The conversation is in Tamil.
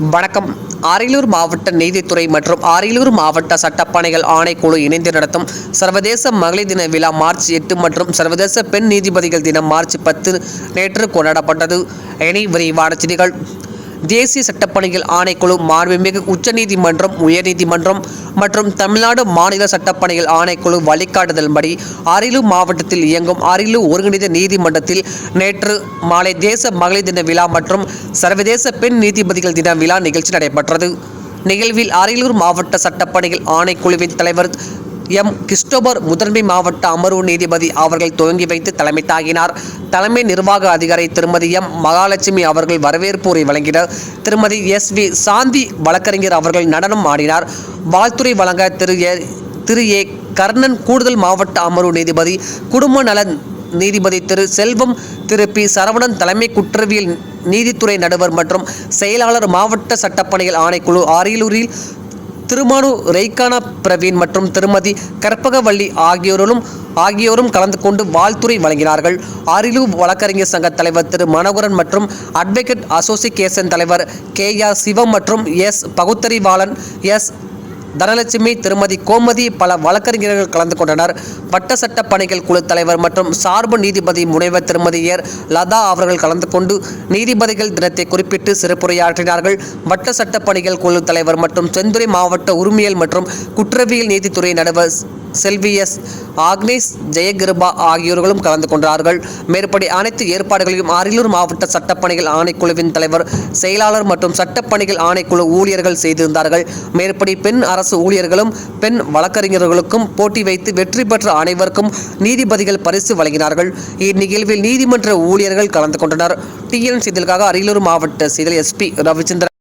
வணக்கம். அரியலூர் மாவட்ட நீதித்துறை மற்றும் அரியலூர் மாவட்ட சட்டப்பணிகள் ஆணைக்குழு இணைந்து நடத்தும் சர்வதேச மகளிர் தின விழா மார்ச் எட்டு மற்றும் சர்வதேச பெண் நீதிபதிகள் தினம் மார்ச் பத்து நேற்று கொண்டாடப்பட்டது. இனி விரிவான செய்திகள். தேசிய சட்டப்பணிகள் ஆணைக்குழு மாண்புமிகு உச்சநீதிமன்றம் உயர்நீதிமன்றம் மற்றும் தமிழ்நாடு மாநில சட்டப்பணிகள் ஆணைக்குழு வழிகாட்டுதல்படி அரியலூர் மாவட்டத்தில் இயங்கும் அரியலூர் ஒருங்கிணைந்த நீதிமன்றத்தில் நேற்று மாலை தேச மகளிர் தின விழா மற்றும் சர்வதேச பெண் நீதிபதிகள் தின விழா நிகழ்ச்சி நடைபெற்றது. நிகழ்வில் அரியலூர் மாவட்ட சட்டப்பணிகள் ஆணைக்குழுவின் தலைவர் எம். கிறிஸ்டோபர் முதன்மை மாவட்ட அமர்வு நீதிபதி அவர்கள் துவங்கி வைத்து தலைமை தாங்கினார். தலைமை நிர்வாக அதிகாரி திருமதி எம். மகாலட்சுமி அவர்கள் வரவேற்பு உரை வழங்கினர். திருமதி எஸ். வி. சாந்தி வழக்கறிஞர் அவர்கள் நடனம் ஆடினார். வாழ்த்துறை வழங்க திரு. ஏ. திரு. ஏ. கர்ணன் கூடுதல் மாவட்ட அமர்வு நீதிபதி குடும்ப நலன் நீதிபதி திரு. செல்வம் திரு. பி. சரவணன் தலைமை குற்றவியல் நீதித்துறை நடுவர் மற்றும் செயலாளர் மாவட்ட சட்டப்பணிகள் ஆணைக்குழு அரியலூரில் திருமானு ரெய்கானா பிரவீன் மற்றும் திருமதி கற்பகவள்ளி ஆகியோரும் ஆகியோரும் கலந்து கொண்டு வாழ்த்துரை வழங்கினார்கள். அரியலூர் வழக்கறிஞர் சங்க தலைவர் திரு மனோகரன் மற்றும் அட்வொகேட் அசோசியேஷன் தலைவர் கே ஆர் சிவம் மற்றும் எஸ் பகுத்தறிவாளன் எஸ் தனலட்சுமி திருமதி கோமதி பல வழக்கறிஞர்கள் கலந்து கொண்டனர். வட்ட சட்ட பணிகள் குழு தலைவர் மற்றும் சார்பு நீதிபதி முனைவர் திருமதி ஏர் லதா அவர்கள் கலந்து கொண்டு நீதிபதிகள் தினத்தை குறிப்பிட்டு சிறப்புரையாற்றினார்கள். வட்ட சட்ட பணிகள் குழு தலைவர் மற்றும் செந்துறை மாவட்ட உரிமையல் மற்றும் குற்றவியல் நீதித்துறை நடுவர் செல்வி எஸ் ஆக்னேஸ் ஜெயகிருபா ஆகியோர்களும் கலந்து கொண்டார்கள். மேற்படி அனைத்து ஏற்பாடுகளையும் அரியலூர் மாவட்ட சட்டப்பணிகள் ஆணைக்குழுவின் தலைவர் செயலாளர் மற்றும் சட்டப்பணிகள் ஆணைக்குழு ஊழியர்கள் செய்திருந்தார்கள். மேற்படி பெண் அரசு ஊழியர்களும் பெண் வழக்கறிஞர்களுக்கும் போட்டி வைத்து வெற்றி பெற்ற அனைவருக்கும் நீதிபதிகள் பரிசு வழங்கினார்கள். இந்நிகழ்வில் நீதிமன்ற ஊழியர்கள் கலந்து கொண்டனர். டிஎன் செய்திகளுக்காக அரியலூர் மாவட்ட செய்தியில் எஸ்பி ரவிச்சந்திரன்